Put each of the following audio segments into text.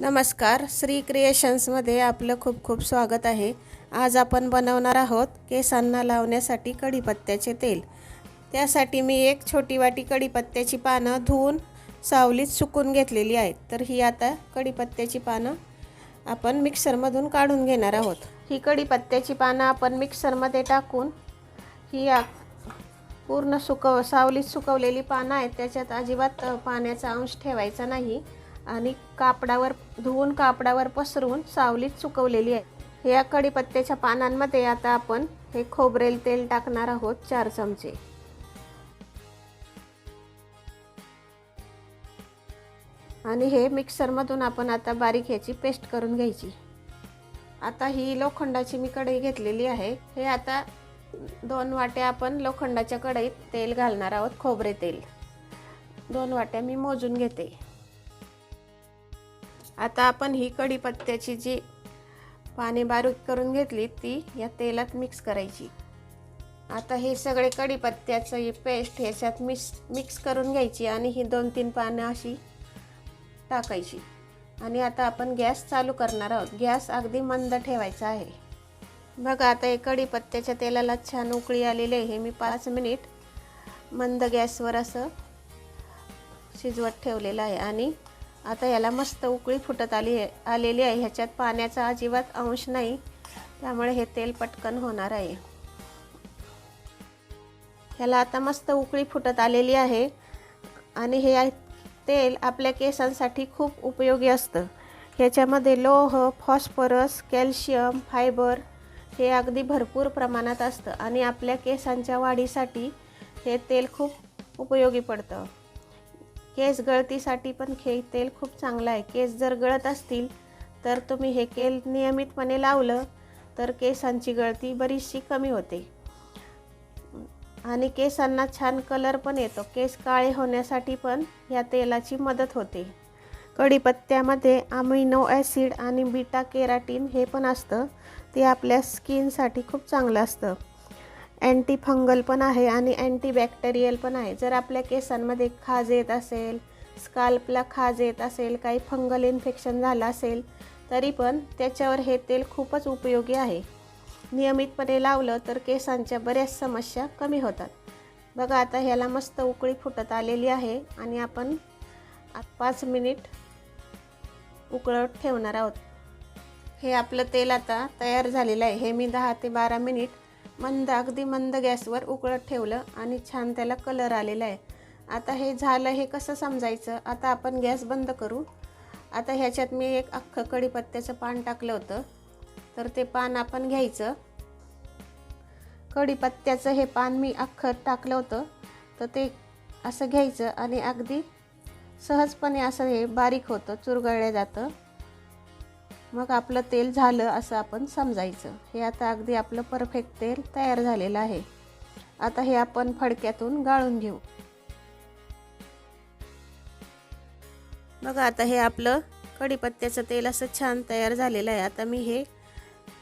नमस्कार श्री क्रिएशन्समध्ये आपलं खूप खूप स्वागत आहे. आज आपण बनवणार आहोत केसांना लावण्यासाठी कढीपत्त्याचे तेल. त्यासाठी मी एक छोटी वाटी कढीपत्त्याची पानं धुवून सावलीत सुकून घेतलेली आहेत. तर ही आता कढीपत्त्याची पानं आपण मिक्सरमधून काढून घेणार आहोत. ही कढीपत्त्याची पानं आपण मिक्सरमध्ये टाकून ही आ- पूर्ण सुकव सावलीत सुकवलेली पानं आहेत. त्याच्यात अजिबात पाण्याचा अंश ठेवायचा नाही. आणि कापडावर धुवून कापडावर पसरून सावलीत सुकवलेली आहे. या कढीपत्त्याच्या पानांमध्ये आता आपण हे खोबरेल तेल टाकणार आहोत चार चमचे. आणि हे मिक्सरमधून आपण आता बारीक ह्याची पेस्ट करून घ्यायची. आता ही लोखंडाची मी कढई घेतलेली आहे. हे आता दोन वाट्या आपण लोखंडाच्या कढईत तेल घालणार आहोत खोबरे तेल. दोन वाट्या मी मोजून घेते. आता आपण ही कढीपत्त्याची जी पाने बारीक करून घेतली ती या तेलात मिक्स करायची. आता हे सगळे कढीपत्त्याचं ही पेस्ट ह्याच्यात मिक्स मिक्स करून घ्यायची आणि ही दोन तीन पानं अशी टाकायची. आणि आता आपण गॅस चालू करणार आहोत. गॅस अगदी मंद ठेवायचा आहे. बघा आता हे कढीपत्त्याच्या तेलाला छान उकळी आलेली आहे. हे मी पाच मिनिट मंद गॅसवर असं शिजवत ठेवलेलं आहे. आणि आता याला मस्त उकळी फुटत आली आलेली आहे. ह्याच्यात पाण्याचा अजिबात अंश नाही. त्यामुळे हे तेल पटकन होणार आहे. ह्याला आता मस्त उकळी फुटत आलेली आहे. आणि हे तेल आपल्या केसांसाठी खूप उपयोगी असतं. ह्याच्यामध्ये लोह फॉस्फरस कॅल्शियम फायबर हे अगदी भरपूर प्रमाणात असतं. आणि आपल्या केसांच्या वाढीसाठी हे तेल खूप उपयोगी पडतं. केस गळतीसाठी पण हे तेल खूप चांगलं आहे. केस जर गळत असतील तर तुम्ही हे तेल नियमितपणे लावलं तर केसांची गळती बरीचशी कमी होते. आणि केसांना छान कलर पण येतो. केस काळे होण्यासाठी पण या तेलाची मदत होते. कढीपत्त्यामध्ये अमिनो ॲसिड आणि बीटा केराटीन हे पण असतं. ते आपल्या स्किनसाठी खूप चांगलं असतं. अँटी फंगल पण आहे आणि अँटीबॅक्टेरियल पण आहे. जर आपल्या केसांमध्ये खाज येत असेल स्काल्पला खाज येत असेल काही फंगल इन्फेक्शन झालं असेल तरी पण त्याच्यावर हे तेल खूपच उपयोगी आहे. नियमितपणे लावलं तर केसांच्या बऱ्याच समस्या कमी होतात. बघा आता ह्याला मस्त उकळी फुटत आलेली आहे आणि आपण पाच मिनिट उकळत ठेवणार आहोत. हे आपलं तेल आता तयार झालेलं आहे. हे मी दहा ते बारा मिनिट मंद अगदी मंद गॅसवर उकळत ठेवलं आणि छान त्याला कलर आलेला आहे. आता हे झालं हे कसं समजायचं? आता आपण गॅस बंद करू. आता ह्याच्यात मी एक अख्खं कढीपत्त्याचं पान टाकलं होतं. तर ते पान आपण घ्यायचं. कढीपत्त्याचं हे पान मी अख्खं टाकलं होतं. तर ते असं घ्यायचं आणि अगदी सहजपणे असं हे बारीक होतं चुरगळलं जातं. मग आपलं तेल झालं असं आपण समजायचं. हे आता अगदी आपलं परफेक्ट तेल तयार झालेलं आहे. आता हे आपण फडक्यातून गाळून घेऊ. बघा आता हे आपलं कढीपत्त्याचं तेल असं छान तयार झालेलं आहे. आता मी हे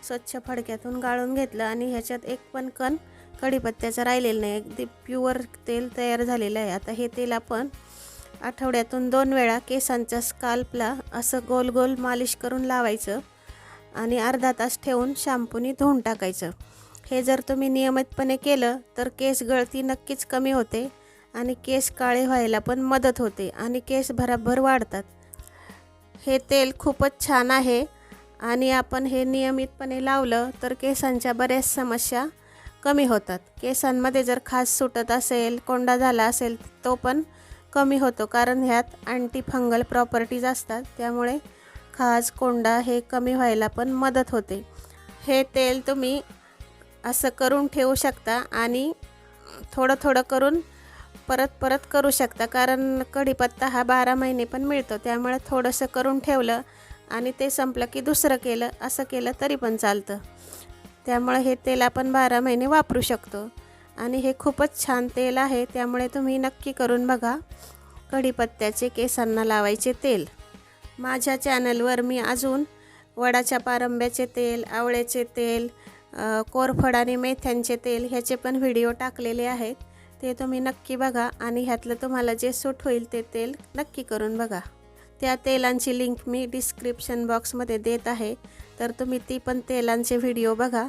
स्वच्छ फडक्यातून गाळून घेतलं आणि ह्याच्यात एक पण कण कढीपत्त्याचं राहिलेलं नाही. अगदी प्युअर तेल तयार झालेलं आहे. आता हे तेल आपण आठवड्यातून दोन वेळा केसांच्या स्काल्पला असं गोल गोल मालिश करून लावायचं आणि अर्धा तास ठेवून शॅम्पूनी धुवून टाकायचं. हे जर तुम्ही नियमितपणे केलं तर केस गळती नक्कीच कमी होते आणि केस काळे व्हायला पण मदत होते आणि केस भराभर वाढतात. हे तेल खूपच छान आहे आणि आपण हे नियमितपणे लावलं तर केसांच्या बऱ्याच समस्या कमी होतात. केसांमध्ये जर खास सुटत असेल कोंडा झाला असेल तो पण कमी होतो कारण ह्यात अँटी फंगल प्रॉपर्टीज असतात. त्यामुळे खाज कोंडा हे कमी व्हायला पण मदत होते. हे तेल तुम्ही असं करून ठेवू शकता आणि थोडं थोडं करून परत परत करू शकता. कारण कढीपत्ता हा बारा महिने पण मिळतो. त्यामुळे थोडंसं करून ठेवलं आणि ते संपलं की दुसरं केलं असं केलं तरी पण चालतं. त्यामुळे हे तेल आपण बारा महिने वापरू शकतो. आणि हे खूपच छान तेल आहे त्यामुळे तुम्ही नक्की करून बघा. कढीपत्त्याचे केसांना लावायचे तेल. माझ्या चॅनलवर मी अजून वडाच्या पारंब्याचे तेल आवळ्याचे तेल कोरफड आणि मेथ्यांचे तेल ह्याचे पण व्हिडिओ टाकलेले आहेत. ते तुम्ही नक्की बघा आणि ह्यातलं तुम्हाला जे सूट होईल ते तेल नक्की करून बघा. त्या तेलांची लिंक मी डिस्क्रिप्शन बॉक्समध्ये देत आहे. तर तुम्ही ती पण तेलांचे व्हिडिओ बघा.